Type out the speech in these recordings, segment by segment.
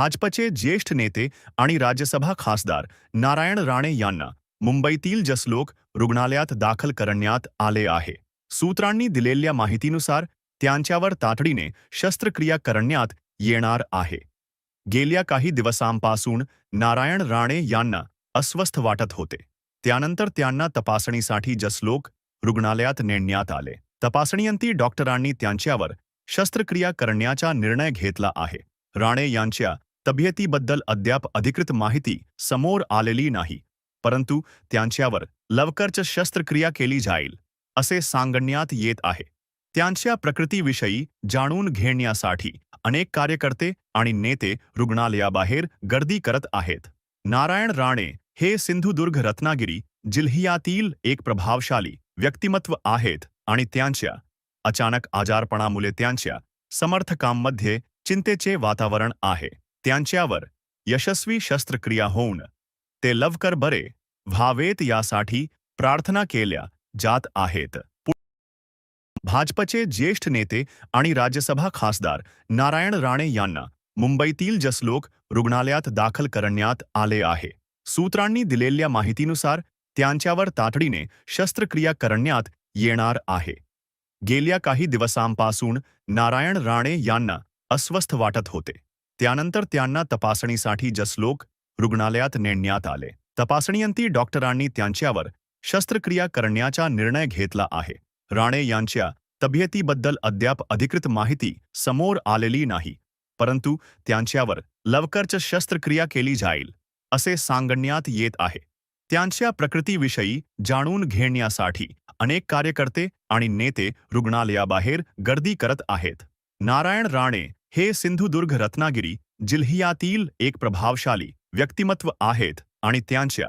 भाजपचे ज्येष्ठ नेते आणि राज्यसभा खासदार नारायण राणे यांना मुंबईतील जसलोक रुग्णालयात दाखल करण्यात आले आहे. सूत्रांनी दिलेल्या माहितीनुसार त्यांच्यावर तातडीने शस्त्रक्रिया करण्यात येणार आहे. गेल्या काही दिवसांपासून नारायण राणे यांना अस्वस्थ वाटत होते. त्यानंतर त्यांना तपासणीसाठी जसलोक रुग्णालयात नेण्यात आले. तपासणीअंती डॉक्टरांनी त्यांच्यावर शस्त्रक्रिया करण्याचा निर्णय घेतला आहे. राणे यांच्या तब्येतीबद्दल अद्याप अधिकृत माहिती समोर आलेली नाही परंतु त्यांच्यावर लवकरच शस्त्रक्रिया केली जाईल असे सांगण्यात येत आहे. त्यांच्या प्रकृतीविषयी जाणून घेण्यासाठी अनेक कार्यकर्ते आणि नेते रुग्णालयाबाहेर गर्दी करत आहेत. नारायण राणे हे सिंधुदुर्ग रत्नागिरी जिल्ह्यातील एक प्रभावशाली व्यक्तिमत्व आहेत आणि त्यांच्या अचानक आजारपणामुळे त्यांच्या समर्थकांमध्ये चिंतेचे वातावरण आहे. त्यांच्यावर यशस्वी शस्त्रक्रिया होऊन ते लवकर बरे व्हावेत यासाठी प्रार्थना केल्या जात आहेत. भाजपचे ज्येष्ठ नेते आणि राज्यसभा खासदार नारायण राणे यांना मुंबईतील जसलोक रुग्णालयात दाखल करण्यात आले आहे. सूत्रांनी दिलेल्या माहितीनुसार त्यांच्यावर तातडीने शस्त्रक्रिया करण्यात येणार आहे. गेल्या काही दिवसांपासून नारायण राणे यांना अस्वस्थ वाटत होते. त्यानंतर त्यांना तपासणीसाठी जसलोक रुग्णालयात नेण्यात आले. तपासणीअंती डॉक्टरांनी त्यांच्यावर शस्त्रक्रिया करण्याचा निर्णय घेतला आहे. राणे यांच्या तब्येतीबद्दल अद्याप अधिकृत माहिती समोर आलेली नाही परंतु त्यांच्यावर लवकरच शस्त्रक्रिया केली जाईल असे सांगण्यात येत आहे. त्यांच्या प्रकृतीविषयी जाणून घेण्यासाठी अनेक कार्यकर्ते आणि नेते रुग्णालयाबाहेर गर्दी करत आहेत. नारायण राणे हे सिंधुदुर्ग रत्नागिरी जिल्ह्यातील एक प्रभावशाली व्यक्तिमत्व आहेत आणि त्यांच्या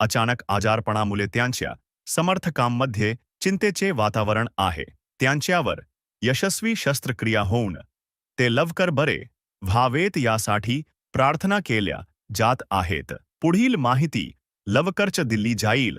अचानक आजारपणामुळे त्यांच्या समर्थकांमध्ये चिंतेचे वातावरण आहे. त्यांच्यावर यशस्वी शस्त्रक्रिया होऊन ते लवकर बरे व्हावेत यासाठी प्रार्थना केल्या जात आहेत. पुढील माहिती लवकरच दिल्ली जाईल.